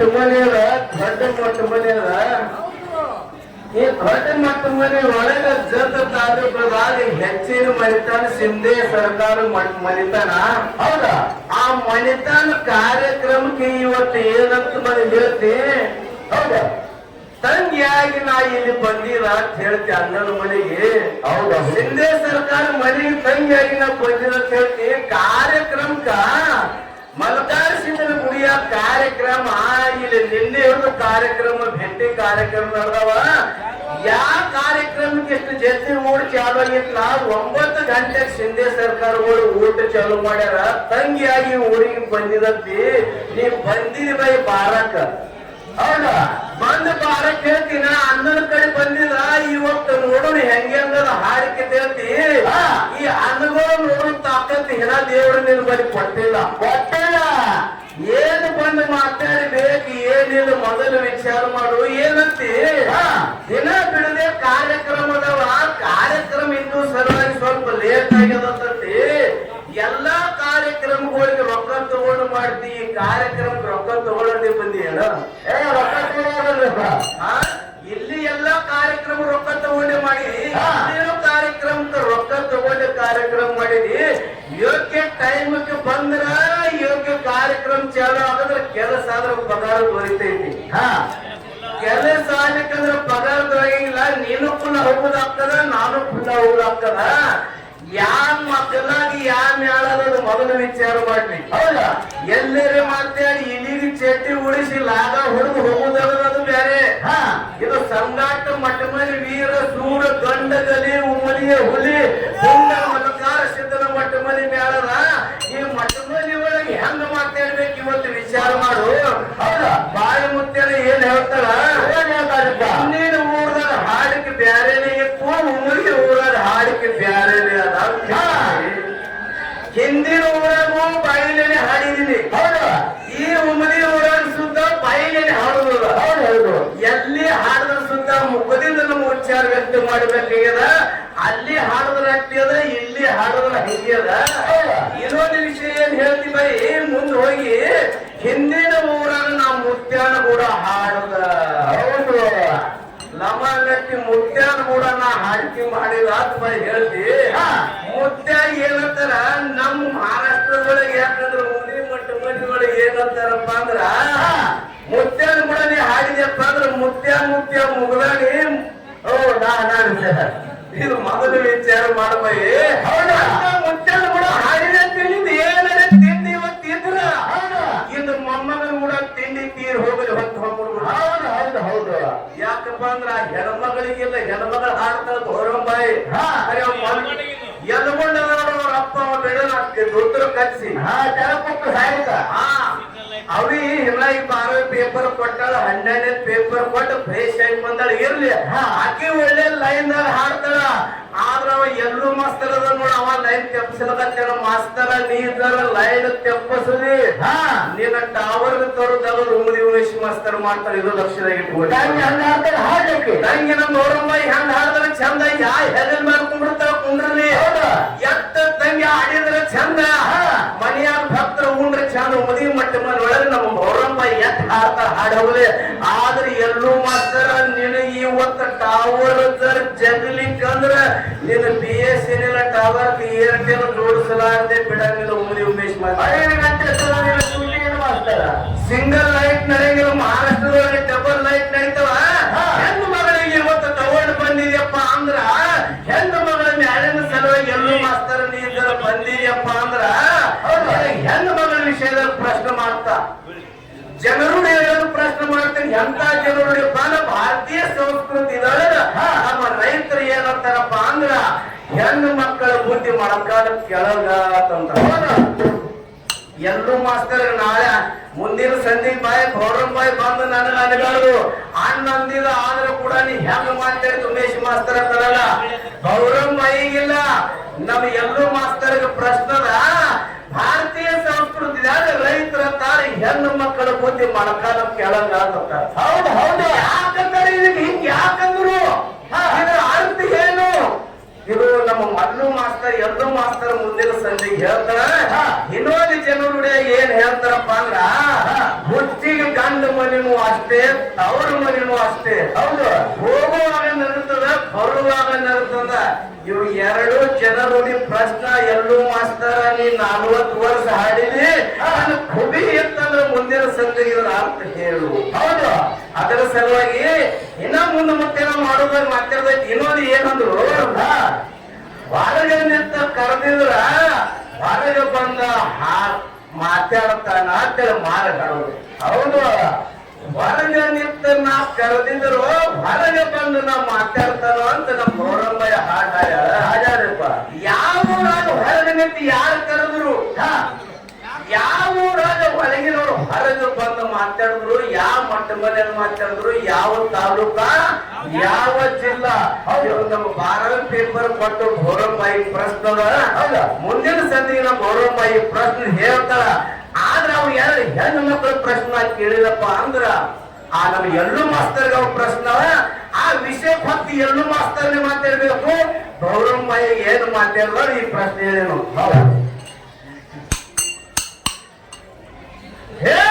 ಮಟ್ಟ ಮನೆ ಅದ ದೊಡ್ಡ ಮಟ್ಟ ಮನೆ ಅದ ಈ ದೊಡ್ಡ ಮಟ್ಟ ಮನೆ ಒಳಗ ಜತ ತಾಲೂಕದಾಗ ಹೆಚ್ಚಿನ ಮನಿತಾನ ಸಿಂಧೆ ಸರ್ಕಾರ ಮನಿತಾನ. ಹೌದಾ? ಆ ಮನಿತಾನ ಕಾರ್ಯಕ್ರಮಕ್ಕೆ ಇವತ್ತು ಏನಂತ ಮನೆ ಹೇಳ್ತಿ? ಹೌದಾ? ತಂಗಿಯಾಗಿ ನಾ ಇಲ್ಲಿ ಬಂದಿರ ಅಂತ ಹೇಳ್ತಿ ಅಣ್ಣನ ಮನೆಗೆ. ಹೌದಾ? ಸಿಂಧೆ ಸರ್ಕಾರ ಮನೆಗೆ ತಂಗಿಯಾಗಿ ನಾ ಬಂದಿರ ಅಂತ ಹೇಳ್ತಿ. ಕಾರ್ಯಕ್ರಮಕ್ಕ ಮಲಕಾರ ಕಾರ್ಯಕ್ರಮ ಇಲ್ಲಿ ನಿನ್ನೆ ಒಂದು ಕಾರ್ಯಕ್ರಮ, ಭೇಟಿ ಕಾರ್ಯಕ್ರಮ ನಡೆದವ. ಯಾವ ಕಾರ್ಯಕ್ರಮಕ್ಕೆ ಎಷ್ಟು ಜಲ್ದಿ ಊಟ ಚಾಲು ನಾವು ಒಂಬತ್ತು ಗಂಟೆ ಸಿಂಧೆ ಸರ್ಕಾರಗಳು ಊಟ ಚಾಲು ಮಾಡ್ಯಾರ. ತಂಗಿಯಾಗಿ ಊರಿಗೆ ಬಂದಿದಂತಿ. ನೀ ಬಂದಿದಿ ಬೈ ಬಾರಕ. ಹೌದಾ? ಬಂದ ಬಾರಕ್ ಹೇಳ್ತೀನ ಅನ್ನದ ಕಡೆ ಬಂದಿದ ಇವತ್ತು ನೋಡೋಣ ಹೆಂಗೆ ಅಂದದ ಹಾರಿಕೆ ಹೇಳ್ತಿ ಈ ಅನ್ನಗಳು ನೋಡೋ ತಾಕತ್ ಹಿನ ದೇವರು ನಿನ್ ಬಳಿ ಕೊಟ್ಟಿಲ್ಲ. ಕೊಟ್ಟಿಲ್ಲ. ಏನಿಲ್ಲ ಮೊದಲು ವಿಚಾರ ಮಾಡು. ಏನಂತಿ? ದಿನ ಬಿಡದೆ ಕಾರ್ಯಕ್ರಮದ ಕಾರ್ಯಕ್ರಮ ಇದ್ದು ಸಲುವಾಗಿ ಸ್ವಲ್ಪ ಲೇಟ್ ಆಗ್ಯದಂತೆ ಎಲ್ಲಾ ಕಾರ್ಯಕ್ರಮಗಳಿಗೆ ರೊಕ್ಕ ತಗೊಂಡು ಮಾಡ್ತಿ. ಈ ಕಾರ್ಯಕ್ರಮಕ್ಕೆ ರೊಕ್ಕ ತಗೊಳ್ಳದೆ ಬಂದಿ ಹೇಳ ಏ ರೊಕ್ಕ ತಗೊಳ್ಳೋದಲ್ಲ ಇಲ್ಲಿ ಎಲ್ಲಾ ಕಾರ್ಯಕ್ರಮ ರೊಕ್ಕ ತಗೊಂಡೆ ಮಾಡಿ ಇಲ್ಲೇನೋ ಕಾರ್ಯಕ್ರಮಕ್ಕೆ ರೊಕ್ಕ ತಗೊಂಡೆ ಕಾರ್ಯಕ್ರಮ ಮಾಡಿದಿ ಯೋಗ್ಯ ಟೈಮ್ಗೆ ಬಂದ್ರ ಯೋಗ್ಯ ಕಾರ್ಯಕ್ರಮ ಚಾಲು ಆಗಿದ್ರೆ ಕೆಲಸ ಆದ್ರೆ ಪಗಾರ ದೊರಿತೈತಿ ಹಾ ಕೆಲಸ ಆಗ್ಬೇಕಂದ್ರೆ ಪಗಾರ ದೊರೆಯಿಲ್ಲ ನೀನು ಪುನಃ ಹೋಗುದಾಗ್ತದ ನಾನು ಪುನಃ ಹೋಗುದಾಗ್ತದ? ಯಾನ್ ಮಕ್ಕಳಾಗಿ ಯಾನ್ ಮ್ಯಾಳದ ಮೊದಲು ವಿಚಾರ ಮಾಡ್ಲಿ. ಹೌದಾ? ಎಲ್ಲರೇ ಮಾತಾಡಿ ಇಲ್ಲಿಗೆ ಚಟ್ಟಿ ಉಳಿಸಿ ಲಾಗ ಹೊಡೆದು ಹೋಗುದನ್ನೋದು ಬೇರೆ ಇದು ಸಂಗಾಟ ಮಟ್ಟಮನಿ ವೀರ ಸೂರ ಗಂಡಗಲಿ ಉಮ್ಮಲಿಯ ಹುಲಿ ಹುಂಡ ಮಲಕಾರ ಸಿದ್ಧನ ಮಟ್ಟಮನಿ ಮ್ಯಾಳದ ಈ ಮಟ್ಟಮನಿ ಒಳಗೆ ಹೆಂಗ ಮಾತಾಡ್ಬೇಕು ಇವತ್ತು ವಿಚಾರ ಮಾಡು. ಹೌದಾ? ಬಾಯಿ ಮುತ್ತೇನ ಏನ್ ಹೇಳ್ತಾರ ಇನ್ನೇನು ಊರದಾಗ ಹಾಡಿಕೆ ಬ್ಯಾರೇನೆ ಇತ್ತು ಉಮ್ಮಲಿಗೆ ಊರಾಗ ಹಾಡಿಕೆ ಬ್ಯಾರೇನೆ ಅದ ಹಿಂದಿನ ಊರಾಗೂ ಬಾಯಿಲೇನೆ ಹಾಡಿದೀನಿ ಹೌದು. ಈ ಉಮದಿ ಊರಾಗ ಸುತ್ತ ಬಾಯಿಲೇನೆ ಹಾಡುದಿಲ್ಲ ಹೌದು ಹೌದು. ಎಲ್ಲಿ ಹಾಡದ ಸುತ್ತ ಮುಖದಿಂದ ನಮ್ಮ ಉಚ್ಚಾರ ವ್ಯಕ್ತ ಮಾಡ್ಬೇಕಾಗ್ಯದ? ಅಲ್ಲಿ ಹಾಡಿದ್ರ ಅದ ಇಲ್ಲಿ ಹಾಡಿದ್ರ ಹಿಂಗೆ ಅದ. ಇನ್ನೊಂದು ವಿಷಯ ಏನ್ ಹೇಳ್ತಿ ಬೈ ಮುಂದೆ ಹೋಗಿ ಹಿಂದಿನ ಊರಾಗ ನಮ್ಮ ಮುತ್ಯಾನ ಕೂಡ ಹಾಡದ. ಹೌದು ಲಮಗಟ್ಟಿ ಮುತ್ಯಾನ ಕೂಡ ನಾ ಹಾಕಿ ಮಾಡಿಲ್ಲ ಅಂತ ಹೇಳ್ತಿ. ಮುತ್ಯ ಏನಂತಾರ? ನಮ್ಮ ಮಹಾರಾಷ್ಟ್ರದೊಳಗೆ ಯಾಕಂದ್ರ ಉದಿ ಮಟ್ಟ ಮಂದಿಗಳಿಗೆ ಏನಂತಾರಪ್ಪ ಅಂದ್ರ ಮುತ್ಯಾನ ಕೂಡ ನೀ ಹಾಡಿದ್ಯಪ್ಪ ಅಂದ್ರ ಮುತ್ಯ ಮುತ್ಯ ಮುಗಲಾಡಿ ಓ ನಾ ನಾನು ಇದು ಮೊದಲು ವಿಚಾರ ಮಾಡಬೈ. ಮುತ್ಯಾನ ಯಾಕಪ್ಪ ಅಂದ್ರ ಆ ಹೆಣ್ಮಗಳಿಗೆಲ್ಲ ಹೆಣ್ಮಗಳು ಹಾಡ್ತಾಳ ಹೊರಂಬಾಯಿ ಎಲ್ಗೊಂಡ ಅವ್ರ ಅಪ್ಪ ಬೆಳೆ ಬೆಳೆದ ದೊಡ್ಡ ಕಚ್ಚಿ ಹಾ ಅವಿ ಇಲ್ಲ ಈ ಬಾರ ಪೇಪರ್ ಕೊಟ್ಟಾಳ ಹನ್ನೆರಡನೇ ಪೇಪರ್ ಕೊಟ್ಟು ಫ್ರೆಶ್ ಆಗಿ ಬಂದಾಳ ಇರ್ಲಿ. ಆಕೆ ಒಳ್ಳೆ ಲೈನ್ ಅವ ಎಲ್ಲೂ ಮಾಸ್ತರ್ ಅದ ನೋಡ. ಅವ ಲೈನ್ ತೆಪ್ಸಲಕತ್ತಾನ ಮಾಸ್ತರ ನೀರ ಲೈನ್ ಹಾ. ನಿನ್ನ ಟವರ್ ತೋರದಾಗ ರೂಮದಿ ಉಮೇಶ್ ಮಾಸ್ತರ್ ಮಾಡ್ತಾರ ಇದು ಲಕ್ಷದಾಗ ಇಟ್ಕೊಂಡು. ತಂಗಿ ನಮ್ಮ ನೋಡಮ್ಮ ಹೆಂಗ್ ಹಾಡಿದ್ರೆ ಚಂದ ಯಾ ಹೆಗಲ್ ಮಾಡ್ಕೊಂಡ್ಬಿಡ್ತಾರ ಕುಂಡ್ರಲ್ಲಿ ಎತ್ತ ತಂಗಿ ಆಡಿದ್ರ ಚಂದ. ಮನೆಯಾಗ ಭಕ್ತರ ಉಂಡ್ರೆ ಚಂದ ಮದುವೆ ಮಟ್ಟ ಮನೆ ಒಳಗೆ ಗೌರಮ್ಮ ಎತ್ ಹಾಡ್ತಾರ ಹಾಡ್ ಹೋಗ್ಲಿ ಆದ್ರೆ ಎಲ್ಲೂ ಮಾಡ್ತಾರ ನಿನ ಇವತ್ತ ಟವರ್ ಜರ್ ಜಗಲಿಕ್ಕಂದ್ರ ನಿನ್ನ B S N L tower Airtel ಜೋಡಿಸಲಾರ್ದೆ ಬಿಡಂಗಿಲ್ಲ ಉಮದಿ ಉಮೇಶ್ ಮಾಡ್ತಾರ ಸಿಂಗಲ್ ಲೈಟ್ ನಡೆಯಂಗಿಲ್ಲ ಮಹಾರಾಷ್ಟ್ರದೊಳಗೆ ಡಬಲ್ ಲೈಟ್ ನಡೀತಾವ. ಹೆಣ್ಣು ಮಗಳಿಗೆ ಇವತ್ತು ತಗೊಂಡು ಬಂದಿದ್ಯಪ್ಪ ಅಂದ್ರ ಹೆಣ್ಣು ಮಗಳ ಮ್ಯಾಲಿನ ಸಲುವಾಗಿ ಎಲ್ಲೂ ಮಾಸ್ತರ ನೀ ಬಂದಿದ್ಯಪ್ಪ ಅಂದ್ರ ಹೆಣ್ಣು ಮಗಳ ವಿಷಯದಲ್ಲಿ ಪ್ರಶ್ನೆ ಮಾಡ್ತಾ. ಜನರು ಹೇಳಲು ಪ್ರಶ್ನೆ ಮಾಡ್ತೀನಿ ಎಂತ ಜನರು ಬಾಲ ಭಾರತೀಯ ಸಂಸ್ಕೃತಿ ನಮ್ಮ ರೈತರು ಏನಂತಾರಪ್ಪ ಅಂದ್ರ ಹೆಣ್ಣು ಮಕ್ಕಳ ಬುದ್ಧಿ ಮೊಳಕಾಲ ಅಂತ. ಎಲ್ಲರೂ ಮಾಸ್ತರ್ ನಾಳೆ ಮುಂದಿನ ಸಂಧಿ ಬಾಯಿ ಗೌರವ್ ಬಾಯಿ ಬಂದು ನನಗ ಅನಗಾಡು. ಅಣ್ಣ ಆದ್ರೂ ಕೂಡ ನೀ ಹೆಂಗ್ ಮಾತಾಡಿ ಉಮೇಶ್ ಮಾಸ್ತರ್ ಅಂತಾರಲ್ಲ? ಗೌರವ್ ಬಾಯಿಗಿಲ್ಲ. ನಮ್ ಎಲ್ಲರೂ ಮಾಸ್ತರ್ಗೆ ಪ್ರಶ್ನದ ಭಾರ ರೈತರ ತಾರಿ ಹೆಣ್ಣು ಮಕ್ಕಳ ಬುದ್ಧಿ ಮೊಳಕಾಲ ಕೆಳಗ ಹೌದು ಹೌದು. ಯಾಕಂದ್ರೆ ಇದಕ್ಕೆ ಹಿಂಗ್ ಯಾಕಂದ್ರು? ಇದರ ಅರ್ಥ ಏನು? ಇದು ನಮ್ಮ ಮಲ್ಲು ಮಾಸ್ತರ್ ಎರಡು ಮಾಸ್ತರ್ ಮುಂದಿನ ಸಂಜೆ ಹೇಳ್ತಾರ. ಇನ್ನೊಂದು ಜನರು ಏನ್ ಹೇಳ್ತಾರಪ್ಪ ಅಂದ್ರ ಹುಚ್ಚಿಗೆ ಗಂಡ ಮನೆನೂ ಅಷ್ಟೇ ತವರ ಮನೆನೂ ಅಷ್ಟೇ. ಹೌದು. ಹೋಗುವಾಗ ನರುತ್ತದ ಬರುವಾಗ ನರುತ್ತದ ಇವು ಎರಡು ಜನರು ಪ್ರಶ್ನ ಎರಡು ಮಾಸ್ತರ ನೀ ನಲ್ವತ್ತು ವರ್ಷ ಹಾಡಿದಿ. ನಾನು ಅಂತಂದ್ರೆ ಮುಂದಿನ ಸಂಜೆ ಇವರ ಅರ್ಥ ಹೇಳು. ಹೌದು. ಅದರ ಸಲುವಾಗಿ ಇನ್ನ ಮುಂದೆ ಮತ್ತೆ ನಾವು ಮಾಡೋದಾಗ ಮಾತಾಡ್ದೈತಿ. ಇನ್ನೊಂದು ಏನಂದ್ರು ಹೊರಗೆ ನಿಂತ ಕರೆದಿದ್ರ ಹೊರಗೆ ಬಂದ ಹಾ ಮಾತಾಡ್ತಾನ ಅಂತೇಳಿ ಮಾರಾಡೋದು ಹೌದು. ಹೊರಗೆ ನಿಂತ ನಾ ಕರೆದಿದ್ರು ಹೊರಗೆ ಬಂದು ನಾ ಮಾತಾಡ್ತಾನೋ ಅಂತ ನಮ್ಮ ಗೌರಮ್ಮಯ್ಯ ಹಾಡ ಹಾಡ್ಯಾರಪ್ಪ ಯಾವ ಹೊರಗ ನಿಂತು ಯಾರು ಕರೆದ್ರು? ಯಾವ ಒಳಗಿನವರು ಹೊರಗೆ ಬಂದು ಮಾತಾಡಿದ್ರು ಯಾವ ಮಟ್ಟ ಮನೆಯಲ್ಲಿ ಮಾತಾಡಿದ್ರು ಯಾವ ತಾಲೂಕ ಯಾವ ಜಿಲ್ಲಾ? ನಮ್ಮ ಭಾರತ ಪೇಪರ್ ಕೊಟ್ಟು ಗೌರವಮಾಯಿ ಪ್ರಶ್ನ ಮುಂದಿನ ಸಂದಿಗೆ ನಮ್ಮ ಗೌರವಮಾಯಿ ಪ್ರಶ್ನೆ ಹೇಳ್ತಾರ ಆದ್ರ ಅವ್ ಯಾರು ಹೆಣ್ಣು ಮಕ್ಕಳ ಪ್ರಶ್ನೆ ಕೇಳಿದಪ್ಪ ಅಂದ್ರ ಆ ನಮ್ಮ ಎಲ್ಲೂ ಮಾಸ್ತರ್ಗ ಅವ್ರ ಪ್ರಶ್ನೆ ಆ ವಿಷಯ ಹೊತ್ತು ಎಲ್ಲೂ ಮಾಸ್ತರ್ಗೆ ಮಾತಾಡ್ಬೇಕು. ಗೌರವಮಾಯಿ ಏನು ಮಾತಾಡಿದ್ರು ಈ ಪ್ರಶ್ನೆ ಹೌದು. হে